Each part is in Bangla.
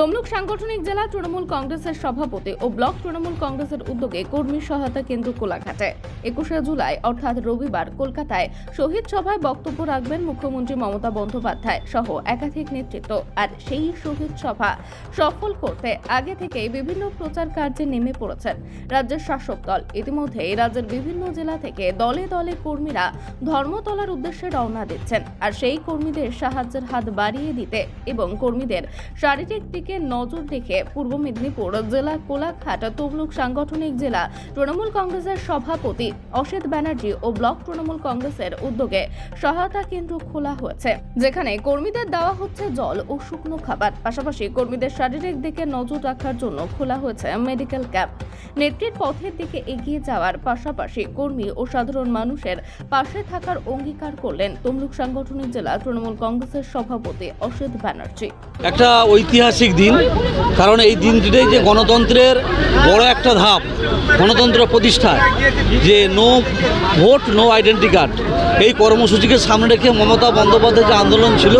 তমলুক সাংগঠনিক জেলা তৃণমূল কংগ্রেসের সভাপতি ও ব্লক তৃণমূল কংগ্রেসের উদ্যোগে কর্মী সহায়তা কেন্দ্র কোলাঘাটে। একুশে জুলাই, অর্থাৎ রবিবার, কলকাতায় শহীদ সভায় বক্তব্য রাখবেন মুখ্যমন্ত্রী মমতা বন্দ্যোপাধ্যায় সহ একাধিক নেতৃত্ব। আর সেই শহীদ সভা সফল করতে আগে থেকেই বিভিন্ন প্রচার কার্যে নেমে পড়েছেন রাজ্যের শাসক দল। ইতিমধ্যে রাজ্যের বিভিন্ন জেলা থেকে দলে দলে কর্মীরা ধর্মতলার উদ্দেশ্যে রওনা দিচ্ছেন। আর সেই কর্মীদের সাহায্যের হাত বাড়িয়ে দিতে এবং কর্মীদের শারীরিক দিকে নজর রেখে পূর্ব মেদিনীপুর জেলা কোলাঘাট তমলুক সাংগঠনিক জেলা তৃণমূল কংগ্রেসের সভাপতি অসিত ব্যানার্জি ও ব্লক তৃণমূল কংগ্রেসের উদ্যোগে সহায়তা কেন্দ্র খোলা হয়েছে, যেখানে কর্মীদের দেওয়া হচ্ছে জল ও শুকনো খাবার। পাশাপাশি কর্মীদের শারীরিক দিকে নজর রাখার জন্য খোলা হয়েছে মেডিকেল ক্যাম্প। নেত্রীর পথের দিকে এগিয়ে যাওয়ার পাশাপাশি কর্মী ও সাধারণ মানুষের পাশে থাকার অঙ্গীকার করলেন তমলুক সাংগঠনিক জেলা তৃণমূল কংগ্রেসের সভাপতি অসিত ব্যানার্জি। একটা ঐতিহাসিক দিন, কারণ এই দিনটিতেই যে গণতন্ত্রের বড় একটা ধাপ, গণতন্ত্র প্রতিষ্ঠায় যে no vote no identity card এই কর্মসূচিকে সামনে রেখে মমতা বন্দ্যোপাধ্যায় যে আন্দোলন ছিল,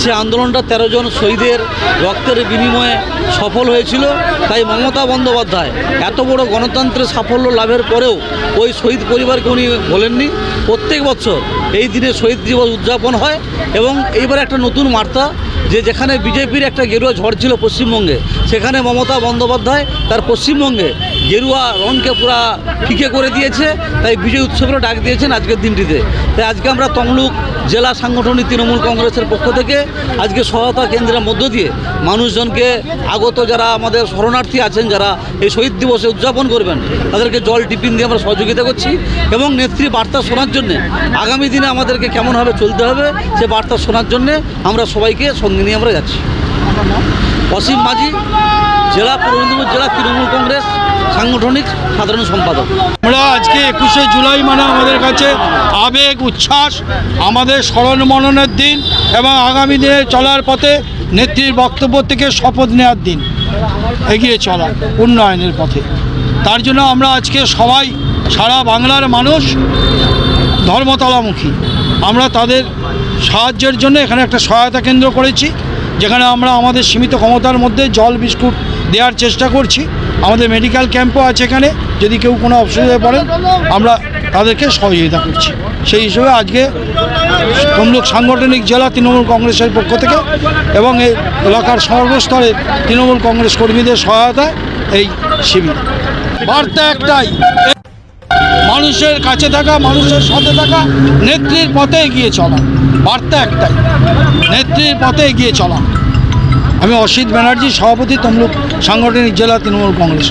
সে আন্দোলনটা তেরো জন শহীদের রক্তের বিনিময়ে সফল হয়েছিল। তাই মমতা বন্দ্যোপাধ্যায় এত বড় গণতন্ত্রের সাফল্য লাভের পরেও ওই শহীদ পরিবারকে উনি বলেননি। প্রত্যেক বছর এই দিনে শহীদ দিবস উদযাপন হয় এবং এইবার একটা নতুন বার্তা যে যেখানে বিজেপির একটা গেরুয়া ঝড় ছিল পশ্চিমবঙ্গে, সেখানে মমতা বন্দ্যোপাধ্যায় তার পশ্চিমবঙ্গে গেরুয়া রনকে পুরা ফিকে করে দিয়েছে, তাই বিজয় উৎসবেরও ডাক দিয়েছেন আজকের দিনটিতে। তাই আজকে আমরা তমলুক জেলা সাংগঠনিক তৃণমূল কংগ্রেসের পক্ষ থেকে আজকে সহায়তা কেন্দ্রের মধ্য দিয়ে মানুষজনকে আগত যারা আমাদের শরণার্থী আছেন, যারা এই শহীদ দিবসে উদযাপন করবেন, তাদেরকে জল টিফিন দিয়ে আমরা সহযোগিতা করছি এবং নেত্রী বার্তা শোনার জন্যে আগামী দিনে আমাদেরকে কেমনভাবে চলতে হবে সে বার্তা শোনার জন্যে আমরা সবাইকে নিয়ে আমরা যাচ্ছি। অসীম মাঝি, জেলা পূর্ব মেদিনীপুর জেলা তৃণমূল কংগ্রেস সাংগঠনিক সাধারণ সম্পাদক। আমরা আজকে একুশে জুলাই মানে আমাদের কাছে আবেগ, উচ্ছ্বাস, আমাদের স্মরণ মননের দিন এবং আগামী দিনে চলার পথে নেত্রীর বক্তব্য থেকে শপথ নেওয়ার দিন। এগিয়ে চলা, উন্নয়নের পথে। তার জন্য আমরা আজকে সবাই, সারা বাংলার মানুষ ধর্মতলামুখী। আমরা তাদের সাহায্যের জন্য এখানে একটা সহায়তা কেন্দ্র করেছি, যেখানে আমরা আমাদের সীমিত ক্ষমতার মধ্যে জল বিস্কুট দেওয়ার চেষ্টা করছি। আমাদের মেডিকেল ক্যাম্পও আছে এখানে, যদি কেউ কোনো অসুবিধায় পড়েন, আমরা তাদেরকে সহযোগিতা করছি। সেই হিসেবে আজকে তমলুক সাংগঠনিক জেলা তৃণমূল কংগ্রেসের পক্ষ থেকে এবং এই এলাকার সর্বস্তরে তৃণমূল কংগ্রেস কর্মীদের সহায়তায় এই শিবির। বার্তা একটাই মানুষের কাছে থাকা, মানুষের সাথে থাকা, নেত্রীর পথে এগিয়ে চলা। বার্তা একটাই, নেত্রীর পথে এগিয়ে চলা। আমি অসিত ব্যানার্জি, সভাপতি তমলুক সাংগঠনিক জেলা তৃণমূল কংগ্রেস